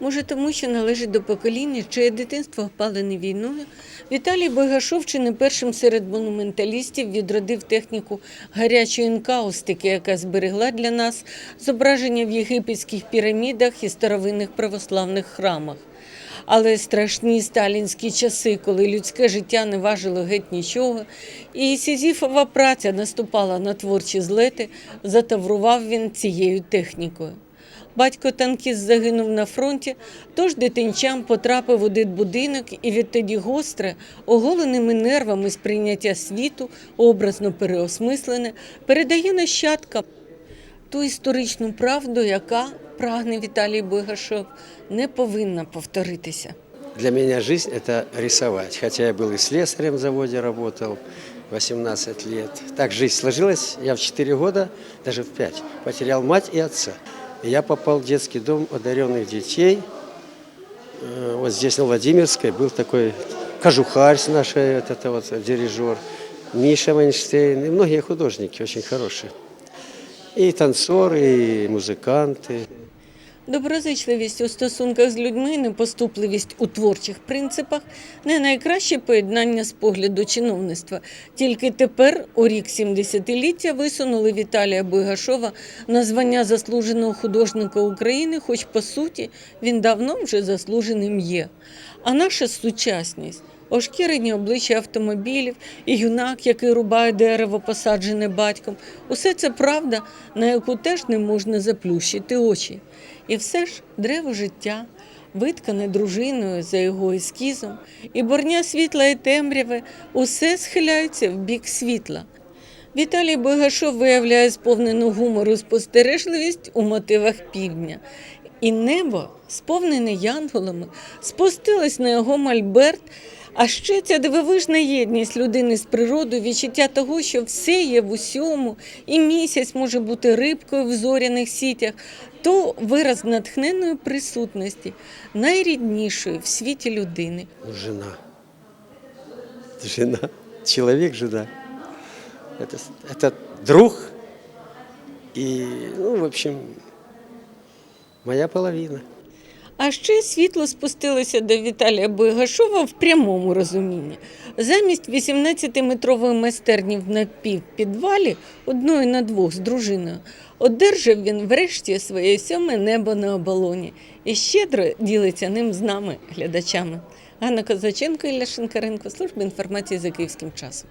Може, тому що належить до покоління, чиє дитинство опалене війною. Віталій не першим серед монументалістів відродив техніку гарячої енкаустики, яка зберегла для нас зображення в єгипетських пірамідах і старовинних православних храмах. Але страшні сталінські часи, коли людське життя не важило геть нічого, і Сізіфова праця наступала на творчі злети, затаврував він цією технікою. Батько танкіст загинув на фронті, тож дитинчам потрапив у дитбудинок і відтоді гостре, оголеними нервами сприйняття світу, образно переосмислене, передає нащадкам ту історичну правду, яка, прагне Віталій Бойгашов, не повинна повторитися. Для меня жизнь – это рисовать. Хотя я был и слесарем в заводе работал 18 лет. Так жизнь сложилась. Я в 4 года, даже в 5, потерял мать и отца. И я попал в детский дом одаренных детей. Э, Вот здесь, на Владимирской, был такой Кожухарь наш, вот это вот дирижер, Миша Вайнштейн и многие художники очень хорошие. И танцоры, и музыканты. Доброзичливість у стосунках з людьми, непоступливість у творчих принципах не найкраще поєднання з погляду чиновництва. Тільки тепер, у рік 70-ліття, висунули Віталія Бойгашова на звання заслуженого художника України, хоч по суті він давно вже заслуженим є. А наша сучасність. Ошкірені обличчя автомобілів і юнак, який рубає дерево, посаджене батьком. Усе це правда, на яку теж не можна заплющити очі. І все ж древо життя, виткане дружиною за його ескізом, і борня світла і темряви усе схиляється в бік світла. Віталій Бойгашов виявляє сповнену гумору спостережливість у мотивах півдня. І небо, сповнене янголами, спустилось на його мольберт. А ще ця дивовижна єдність людини з природою, відчуття того, що все є в усьому, і місяць може бути рибкою в зоряних сітях, то вираз натхненної присутності, найріднішої в світі людини. Ну, Жена. Жена. Человек, жена. Это друг и, ну, в общем, моя половина. А ще світло спустилося до Віталія Бойгашова в прямому розумінні. Замість 18-метрової майстерні в напівпідвалі, одної на двох з дружиною, одержав він врешті своє сьоме небо на оболоні і щедро ділиться ним з нами, глядачами. Ганна Козаченко, Ілля Шинкаренко, служба інформації за київським часом.